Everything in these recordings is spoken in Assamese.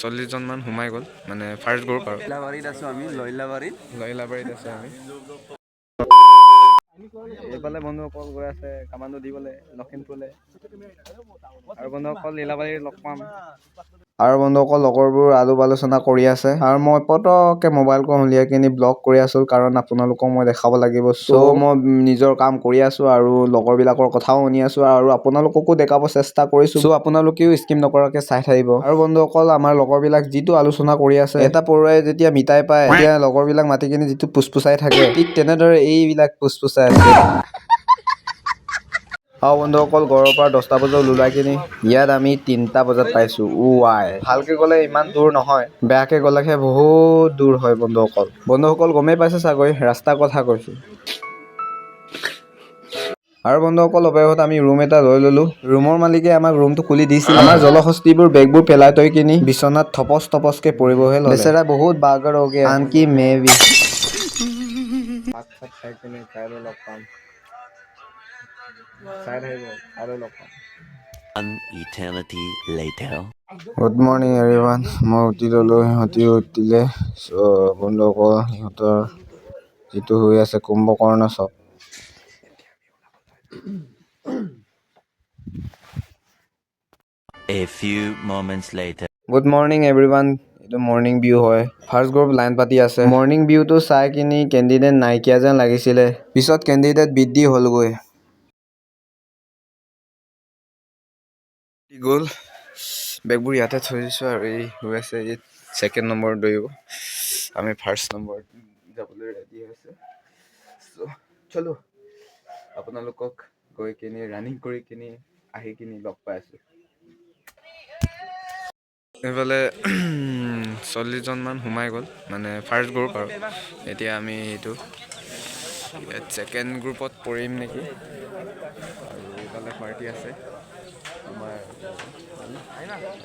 চল্লিছজনমান সোমাই গ'ল মানে ফাৰ্ষ্ট গ্ৰুপ আৰু। লৈলাবাৰীত আছোঁ আমি লৈলাবাৰীত লয়লাবাৰীত আছে আমি। এইফালে বন্ধুসকল গৈ আছে কামাণ্ডো দিবলৈ লখিমপুৰলৈ। আৰু বন্ধুসকল লীলাবাৰী লগ পাম। আৰু বন্ধুসকল লগৰবোৰ আলোপ আলোচনা কৰি আছে। আৰু মই পটককৈ মোবাইলখন উলিয়াই কিনি ব্লগ কৰি আছোঁ কাৰণ আপোনালোকক মই দেখাব লাগিব। চ' মই নিজৰ কাম কৰি আছোঁ আৰু লগৰবিলাকৰ কথাও শুনি আছোঁ আৰু আপোনালোককো দেখাব চেষ্টা কৰিছোঁ। চ' আপোনালোকেও স্কিম নকৰাকৈ চাই থাকিব। আৰু বন্ধুসকল আমাৰ লগৰবিলাক যিটো আলোচনা কৰি আছে এটা পৰুৱাই যেতিয়া মিঠাই পায় তেতিয়া লগৰবিলাক মাতি কিনি যিটো পুচপুচাই থাকে ঠিক তেনেদৰে এইবিলাক পুচপুচাই আছে। আৰু বন্ধুসকল ঘৰৰ পৰা দহটা বজাত ওলাই কিনি। ইয়াত আমি তিনিটা বজাত পাইছোঁ। ও আই ভালকৈ গ'লে ইমান দূৰ নহয়। বেয়াকৈ গ'লেহে বহুত দূৰ হয় বন্ধুসকল বন্ধুসকল গমেই পাইছে চাগৈ ৰাস্তাৰ কথা কৈছোঁ। আৰু বন্ধুসকল অৱশেষত আমি ৰুম এটা লৈ ল'লোঁ। ৰুমৰ মালিকে আমাক ৰুমটো খুলি দিছিল। আমাৰ জলহস্তিবোৰ বেগবোৰ পেলাই থৈ কিনি বিচনাত থপচ থপচকৈ পৰিবহে ল'লে। বেচেৰা বহুত বাগৰ হৈ গ'ল আনকি মে বি ভাত চাত খাই কিনি কাইলৈ লগ পাম চাই থাকিব কাইলৈ লগ পাম One eternity later. Good morning everyone মই উঠি ল'লোঁ সিহঁতিও উঠিলে চ' বন্ধুসকল সিহঁতৰ যিটো হৈ আছে কুম্ভকৰ্ণ চব A few moments later. Good morning everyone এইটো মৰ্ণিং ভিউ হয়। ফাৰ্ষ্ট গ্ৰুপ লাইন পাতি আছে। মৰ্ণিং ভিউটো চাই কিনি কেণ্ডিডেট নাইকিয়া যেন লাগিছিলে। পিছত কেণ্ডিডেট বৃদ্ধি হ'লগৈ। গ'ল বেগবোৰ ইয়াতে থৈ দিছোঁ আৰু এই হৈ আছে এই ছেকেণ্ড নম্বৰ দৌৰিব আমি ফাৰ্ষ্ট নম্বৰ যাবলৈ ৰেডি হৈছে। চ' চলো। আপোনালোকক গৈ কিনি ৰানিং কৰি কিনি আহি কিনি লগ পাই আছোঁ। এইফালে চল্লিছজনমান সোমাই গ'ল মানে ফাৰ্ষ্ট গ্ৰুপ আৰু। এতিয়া আমি এইটো ছেকেণ্ড গ্ৰুপত পৰিম নেকি? আৰু এইফালে পাৰ্টি আছে। আমাৰ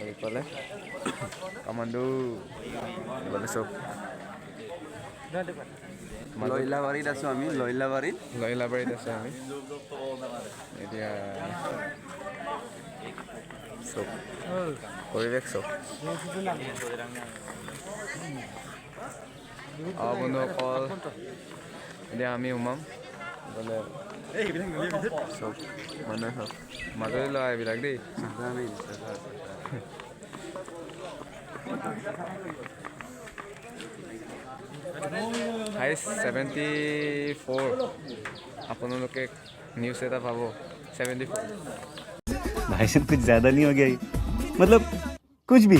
এইফালে কামাণ্ডো এইফালে চব। লৈলাবাৰীত আছোঁ আমি লৈলাবাৰীত লয়লাবাৰীত আছে আমি। এতিয়া চব পৰিৱেশ চব অঁ বন্ধুসকল এতিয়া আমি বোলে চব মানুহে চব মাজুলী ল'ৰা এইবিলাক দেই। হাইষ্ট ছেভেণ্টি ফ'ৰ আপোনালোকে নিউজ এটা পাব। ছেভেণ্টি ফ'ৰ भाई साहब कुछ ज्यादा नहीं हो गया ये? मतलब कुछ भी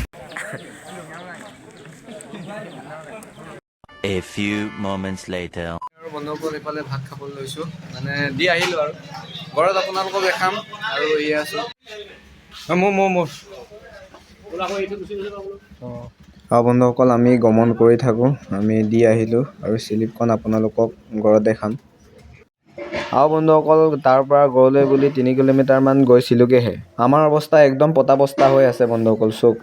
A few moments later. আৰু বন্ধুসকল এইফালে ভাত খাবলৈ লৈছোঁ মানে দি আহিলোঁ আৰু ঘৰত আপোনালোকক দেখাম আৰু এয়া আছোঁ মোৰ মোৰ মোৰ অঁ বন্ধুসকল আমি গমন কৰি থাকোঁ আমি দি আহিলোঁ আৰু শ্লিপখন আপোনালোকক ঘৰত দেখাম আৰু বন্ধুসকল তাৰ পৰা ঘৰলৈ বুলি তিনি কিলোমিটাৰমান গৈছিলোঁগৈহে। আমাৰ অৱস্থা একদম পতা বস্তা হৈ আছে বন্ধুসকল চব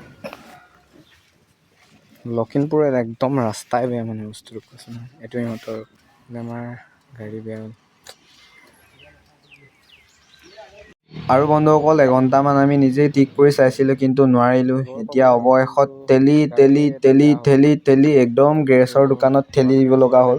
লখিমপুৰত একদম ৰাস্তাই বেয়া মানে বস্তুটো কৈছোঁ নহয় এইটো ইহঁতৰ আমাৰ গাড়ী বেয়া। হ'ল আৰু বন্ধুসকল এঘণ্টামান আমি নিজেই ঠিক কৰি চাইছিলোঁ কিন্তু নোৱাৰিলোঁ। এতিয়া অৱশেষত ঠেলি ঠেলি ঠেলি ঠেলি ঠেলি একদম গেৰেজৰ দোকানত ঠেলি দিব লগা হ'ল।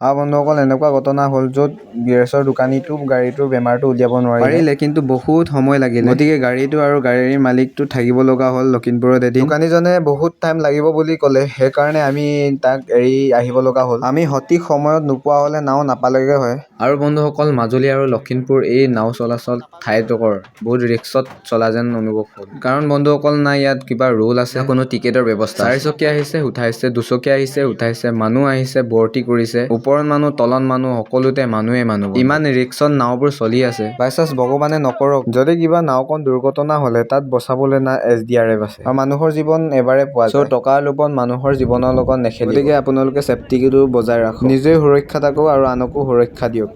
বন্ধুসকল এনেকুৱা ঘটনা হ'ল য'ত গেৰেজৰ দোকানীটো গাড়ীটোৰ বেমাৰটো উলিয়াব নোৱাৰিলে। পাৰিলে কিন্তু বহুত সময় লাগিলে। গতিকে গাড়ীটো আৰু গাড়ীৰ মালিকটো থাকিব লগা হ'ল লখিমপুৰত এদিন। দোকানীজনে বহুত টাইম লাগিব বুলি ক'লে সেইকাৰণে আমি তাক এৰি আহিব লগা হ'ল। আমি সঠিক সময়ত নোপোৱা হ'লে নাও নাপালেগৈ হয়। আৰু বন্ধুসকল মাজুলী আৰু লখিমপুৰ এই নাও চলাচল ঠাইডোখৰ বহুত ৰিক্সত চলা যেন অনুভৱ হ'ল। কাৰণ বন্ধুসকল নাই ইয়াত কিবা ৰুল আছে? কোনো টিকেটৰ ব্যৱস্থা চাৰিচকীয়া আহিছে উঠাইছে দুচকীয়া আহিছে উঠাইছে মানুহ আহিছে ভৰ্তি কৰিছে। ওপৰত মানুহ তলত মানুহ সকলোতে মানুহে মানুহ। ইমান ৰিক্সত নাওবোৰ চলি আছে। বাই চান্স ভগৱানে নকৰক। যদি কিবা নাওখন দুৰ্ঘটনা হ'লে তাত বচাবলৈ না এছ ডি আৰ এফ আছে। আৰু মানুহৰ জীৱন এবাৰে পোৱা যায়। চ' টকাৰ লোভত মানুহৰ জীৱনৰ লগত নেখেলিব। গতিকে আপোনালোকে চেফটিটো বজাই ৰাখক। নিজেই সুৰক্ষা থাকক আৰু আনকো সুৰক্ষা দিয়ক।